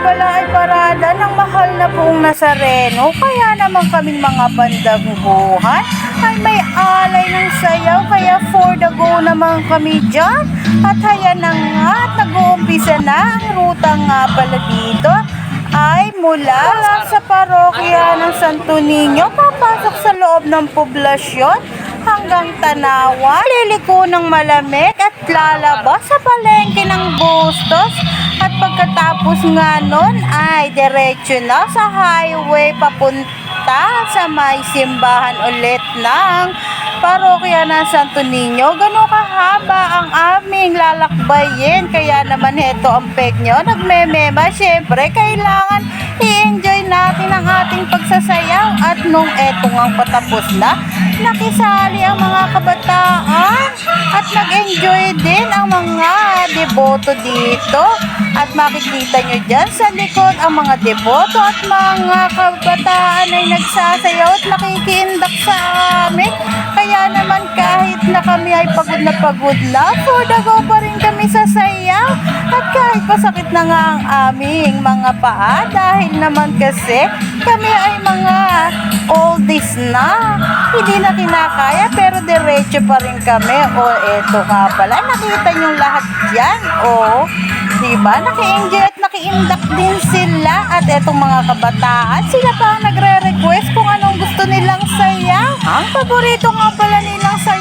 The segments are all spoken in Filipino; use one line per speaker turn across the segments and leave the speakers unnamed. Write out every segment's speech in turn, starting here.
pala ay parada ng mahal na pong Nazareno. Kaya naman kaming mga bandaguhan ay may alay ng sayaw. Kaya for the go naman kami dyan. At haya na nga nag-uumpisa na ang ruta nga pala dito ay mula sa parokya ng Santo Niño papasok sa loob ng poblasyon hanggang Tanawan, liliko ng malamig at lalabas sa palengke ng Bustos pagkatapos nga nun ay diretso na sa highway papunta sa may simbahan ulit ng parokya ng Santo Niño. Ganun kahaba ang aming lalakbayin. Kaya naman heto ang peg nyo. Nagmemema. Siyempre, kailangan i-enjoy natin ang ating pagsasayaw. At nung eto nga patapos na, nakisali ang mga kabataan. At nag-enjoy din ang mga deboto dito. At makikita nyo dyan sa likod ang mga deboto at mga kabataan ay nagsasayaw at nakikiindak sa amin. Kaya naman kahit na kami ay pagod na pagod na, for the go pa rin kami sa sayaw. At kahit pasakit na nga ang aming mga paa dahil naman kasi kami ay mga oldies na. Hindi na kinakaya pero diretso pa rin kami. O eto nga pala, nakita nyo lahat yan. O, diba? Naki-enjoy at naki-indak din sila. At etong mga kabataan, sila pa nagre-request kung anong gusto nilang sayaw. Ang paborito nga pala nilang ay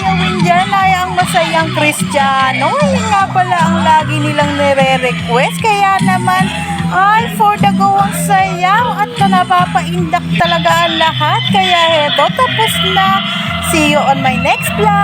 ang masayang kristyano. Yun nga pala ang lagi nilang nire-request. Kaya naman, ay for the go ang sayaw at napapaindak talaga ang lahat. Kaya heto, tapos na. See you on my next vlog.